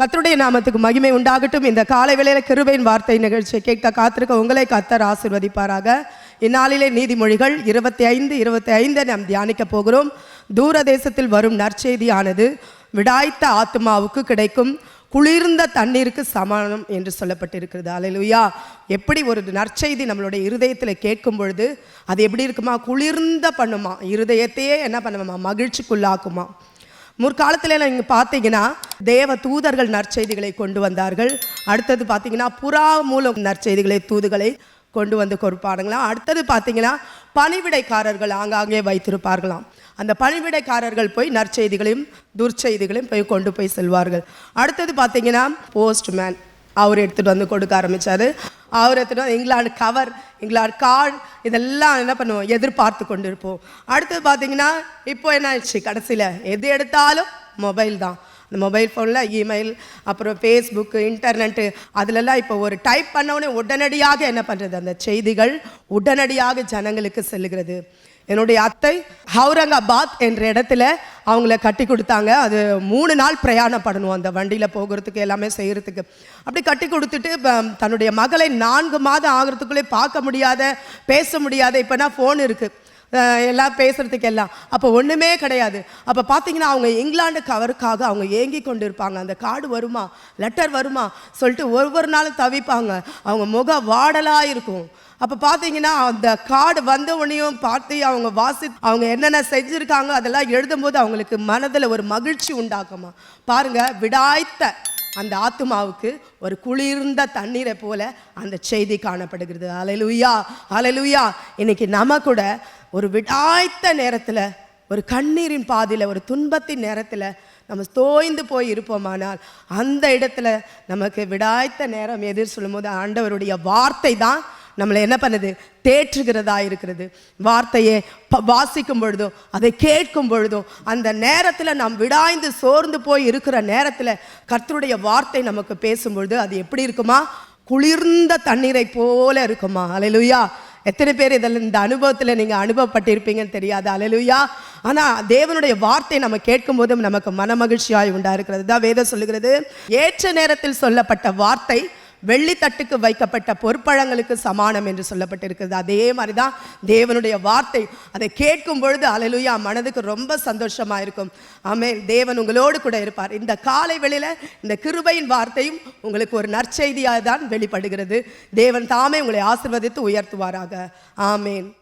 கத்துடைய நாமத்துக்கு மகிமை உண்டாகட்டும். இந்த காலை வேளையில் கிருபையின் வார்த்தை நிகழ்ச்சியை கேட்க காத்திருக்க உங்களை கத்தர் ஆசிர்வதிப்பாராக. இந்நாளிலே நீதிமொழிகள் இருபத்தி ஐந்து இருபத்தி ஐந்தை நாம் தியானிக்க போகிறோம். தூர தேசத்தில் வரும் நற்செய்தியானது விடாய்த்த ஆத்மாவுக்கு கிடைக்கும். குளிர்ந்த தண்ணீருக்கு சமானம் என்று சொல்லப்பட்டிருக்கிறது. அலையிலுயா எப்படி ஒரு நற்செய்தி நம்மளுடைய இருதயத்தில் கேட்கும் பொழுது அது எப்படி இருக்குமா? குளிர்ந்த பண்ணுமா? இருதயத்தையே என்ன பண்ணுமா மகிழ்ச்சிக்குள்ளாக்குமா? முற்காலத்தில் நீங்கள் பார்த்தீங்கன்னா தேவ தூதர்கள் நற்செய்திகளை கொண்டு வந்தார்கள். அடுத்தது பார்த்தீங்கன்னா புறா மூலம் நற்செய்திகளை தூதுகளை கொண்டு வந்து கொடுப்பாருங்களாம் அடுத்தது பார்த்தீங்கன்னா பணிவிடைக்காரர்கள் ஆங்காங்கே வைத்திருப்பார்களாம். அந்த பணிவிடைக்காரர்கள் போய் நற்செய்திகளையும் துர்ச்செய்திகளையும் போய் கொண்டு போய் செல்வார்கள். அடுத்தது பார்த்தீங்கன்னா போஸ்ட்மேன் அவர் எடுத்துகிட்டு வந்து கொடுக்க ஆரம்பித்தார் அவர் எடுத்துகிட்டு வந்து இங்கிலாந்து கவர் இங்கிலாந்து கார்டு இதெல்லாம் என்ன பண்ணுவோம்? எதிர்பார்த்து கொண்டு இருப்போம் அடுத்தது பார்த்தீங்கன்னா இப்போ என்ன ஆயிடுச்சு? கடைசியில் எது எடுத்தாலும் மொபைல் தான். இந்த மொபைல் ஃபோனில் இமெயில் அப்புறம் ஃபேஸ்புக்கு இன்டர்நெட்டு அதிலெல்லாம் இப்போ ஒரு டைப் பண்ணவுடனே உடனடியாக என்ன பண்ணுறது அந்த செய்திகள் உடனடியாக ஜனங்களுக்கு செல்லுகிறது. என்னுடைய அத்தை ஹவுரங்காபாத் என்ற இடத்துல அவங்கள கட்டி கொடுத்தாங்க. அது மூணு நாள் பிரயாணப்படணும் அந்த வண்டியில் போகிறதுக்கு எல்லாமே செய்கிறதுக்கு அப்படி கட்டி கொடுத்துட்டு தன்னுடைய மகளை நான்கு மாதம் ஆகிறதுக்குள்ளே பார்க்க முடியாத பேச முடியாத இப்போனா ஃபோன் இருக்குது எல்லாம் பேசுகிறதுக்கு எல்லாம் அப்போ ஒன்றுமே கிடையாது. அப்போ பார்த்தீங்கன்னா அவங்க இங்கிலாந்து கவருக்காக அவங்க ஏங்கி கொண்டு இருப்பாங்க அந்த கார்டு வருமா? லெட்டர் வருமா? சொல்லிட்டு ஒவ்வொரு நாளும் தவிப்பாங்க. அவங்க முக வாடலாக இருக்கும். அப்போ பார்த்தீங்கன்னா அந்த கார்டு வந்த உடனேயும் பார்த்து அவங்க வாசி அவங்க என்னென்ன செஞ்சுருக்காங்க அதெல்லாம் எழுதும்போது அவங்களுக்கு மனதில் ஒரு மகிழ்ச்சி உண்டாக்குமா. பாருங்க விடாய்த்த அந்த ஆத்துமாவுக்கு ஒரு குளிர்ந்த தண்ணீரை போல அந்த செய்தி காணப்படுகிறது. அலைலுயா அலைலுயா இன்னைக்கு நம்ம கூட ஒரு விடாய்த்த நேரத்தில் ஒரு கண்ணீரின் பாதியில் ஒரு துன்பத்தின் நேரத்தில் நம்ம தோய்ந்து போய் இருப்போமானால் அந்த இடத்துல நமக்கு விடாய்த்த நேரம் எதிர் சொல்லும்போது ஆண்டவருடைய வார்த்தை தான் நம்மளை என்ன பண்ணுது? தேற்றுகிறதா இருக்கிறது. வார்த்தையை வாசிக்கும் பொழுதும் அதை கேட்கும் பொழுதும் அந்த நேரத்தில் நாம் விடாய்ந்து சோர்ந்து போய் இருக்கிற நேரத்தில் கர்த்தருடைய வார்த்தை நமக்கு பேசும் பொழுது அது எப்படி இருக்குமா? குளிர்ந்த தண்ணீரை போல இருக்குமா? அலையிலுயா எத்தனை பேர் இதில் இந்த அனுபவத்தில் நீங்கள் அனுபவப்பட்டிருப்பீங்கன்னு தெரியாது. அலலுயா ஆனால் தேவனுடைய வார்த்தை நம்ம கேட்கும் போதும் நமக்கு மனமகிழ்ச்சியாய் உண்டா இருக்கிறது தான் வேதம் சொல்லுகிறது. ஏற்ற நேரத்தில் சொல்லப்பட்ட வார்த்தை வெள்ளித்தட்டுக்கு வைக்கப்பட்ட பொற்பழங்களுக்கு சமானம் என்று சொல்லப்பட்டிருக்கிறது. அதே மாதிரி தான் தேவனுடைய வார்த்தை. அதை கேட்கும் பொழுது அலலுயா மனதுக்கு ரொம்ப சந்தோஷமா இருக்கும். ஆமே தேவன் உங்களோடு கூட இருப்பார். இந்த காலை வெளியில் இந்த கிருபையின் வார்த்தையும் உங்களுக்கு ஒரு நற்செய்தியாக தான் வெளிப்படுகிறது. தேவன் தாமே உங்களை ஆசிர்வதித்து உயர்த்துவாராக. ஆமேன்.